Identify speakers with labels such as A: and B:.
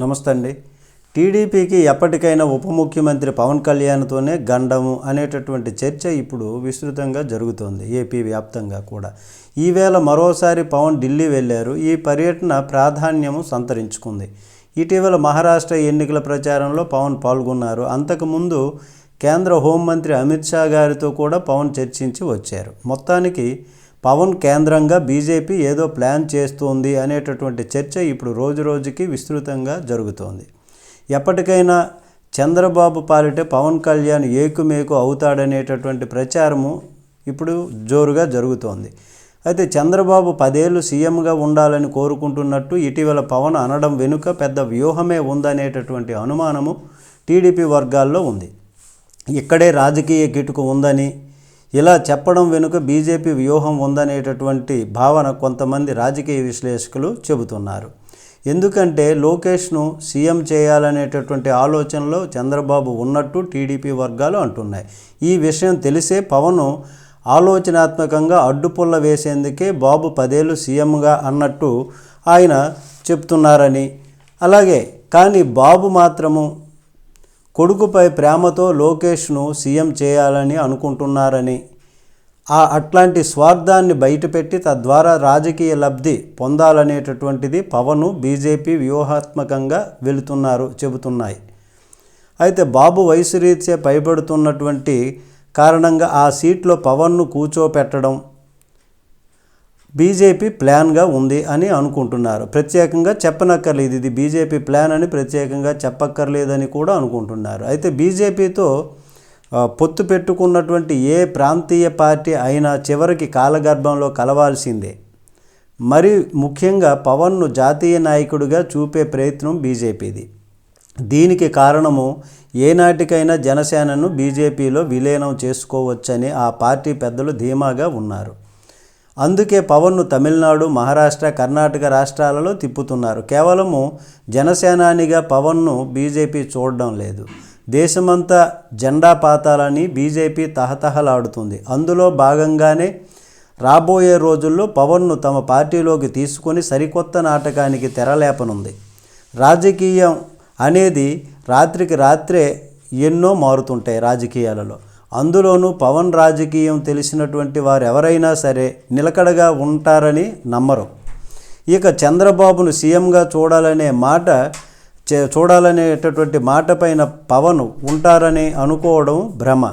A: నమస్తే అండి టీడీపీకి ఎప్పటికైనా ఉప ముఖ్యమంత్రి పవన్ కళ్యాణ్తోనే గండము అనేటటువంటి చర్చ ఇప్పుడు విస్తృతంగా జరుగుతోంది ఏపీ వ్యాప్తంగా కూడా. ఈవేళ మరోసారి పవన్ ఢిల్లీ వెళ్ళారు. ఈ పర్యటన ప్రాధాన్యము సంతరించుకుంది. ఇటీవల మహారాష్ట్ర ఎన్నికల ప్రచారంలో పవన్ పాల్గొన్నారు. అంతకుముందు కేంద్ర హోంమంత్రి అమిత్ షా గారితో కూడా పవన్ చర్చించి వచ్చారు. మొత్తానికి పవన్ కేంద్రంగా బీజేపీ ఏదో ప్లాన్ చేస్తోంది అనేటటువంటి చర్చ ఇప్పుడు రోజు రోజుకి విస్తృతంగా జరుగుతోంది. ఎప్పటికైనా చంద్రబాబు పాలిటే పవన్ కళ్యాణ్ ఏకుమేకు అవుతాడనేటటువంటి ప్రచారము ఇప్పుడు జోరుగా జరుగుతోంది. అయితే చంద్రబాబు పదేళ్ళు సీఎంగా ఉండాలని కోరుకుంటున్నట్టు ఇటీవల పవన్ అనడం వెనుక పెద్ద వ్యూహమే ఉందనేటటువంటి అనుమానము టీడీపీ వర్గాల్లో ఉంది. ఇక్కడే రాజకీయ కిటుకు ఉందని ఇలా చెప్పడం వెనుక బీజేపీ వ్యూహం ఉందనేటటువంటి భావన కొంతమంది రాజకీయ విశ్లేషకులు చెబుతున్నారు. ఎందుకంటే లోకేష్ను సీఎం చేయాలనేటటువంటి ఆలోచనలో చంద్రబాబు ఉన్నట్టు టీడీపీ వర్గాలు అంటున్నాయి. ఈ విషయం తెలిసే పవన్ ఆలోచనాత్మకంగా అడ్డుపుల్ల వేసేందుకే బాబు పదేళ్ళు సీఎంగా అన్నట్టు ఆయన చెప్తున్నారని. అలాగే కానీ బాబు మాత్రము కొడుకుపై ప్రేమతో లోకేష్ను సీఎం చేయాలని అనుకుంటున్నారని ఆ అట్లాంటి స్వార్థాన్ని బయటపెట్టి తద్వారా రాజకీయ లబ్ధి పొందాలనేటటువంటిది పవన్ బీజేపీ వ్యూహాత్మకంగా వెళుతున్నారు చెబుతున్నాయి. అయితే బాబు వయసు రీత్యా భయపడుతున్నటువంటి కారణంగా ఆ సీట్లో పవన్ను కూర్చోపెట్టడం బీజేపీ ప్లాన్గా ఉంది అని అనుకుంటున్నారు. ప్రత్యేకంగా చెప్పనక్కర్లేదు. ఇది బీజేపీ ప్లాన్ అని ప్రత్యేకంగా చెప్పక్కర్లేదని కూడా అనుకుంటున్నారు. అయితే బీజేపీతో పొత్తు పెట్టుకున్నటువంటి ఏ ప్రాంతీయ పార్టీ అయినా చివరికి కాలగర్భంలో కలవాల్సిందే. మరి ముఖ్యంగా పవన్ను జాతీయ నాయకుడిగా చూపే ప్రయత్నం బీజేపీది. దీనికి కారణము ఏనాటికైనా జనసేనను బీజేపీలో విలీనం చేసుకోవచ్చని ఆ పార్టీ పెద్దలు ధీమాగా ఉన్నారు. అందుకే పవన్ను తమిళనాడు మహారాష్ట్ర కర్ణాటక రాష్ట్రాలలో తిప్పుతున్నారు. కేవలము జనసేనానిగా పవన్ను బీజేపీ చూడడం లేదు. దేశమంతా జెండా పాతాలని బీజేపీ తహతహలాడుతుంది. అందులో భాగంగానే రాబోయే రోజుల్లో పవన్ను తమ పార్టీలోకి తీసుకొని సరికొత్త నాటకానికి తెరలేపనుంది. రాజకీయం అనేది రాత్రికి రాత్రే ఎన్నో మారుతుంటాయి రాజకీయాలలో. అందులోనూ పవన్ రాజకీయం తెలిసినటువంటి వారు ఎవరైనా సరే నిలకడగా ఉంటారని నమ్మరు. ఇక చంద్రబాబును సీఎంగా చూడాలనే మాట చే- చూడాలనేటటువంటి మాట పైన పవన్ ఉంటారని అనుకోవడం భ్రమ.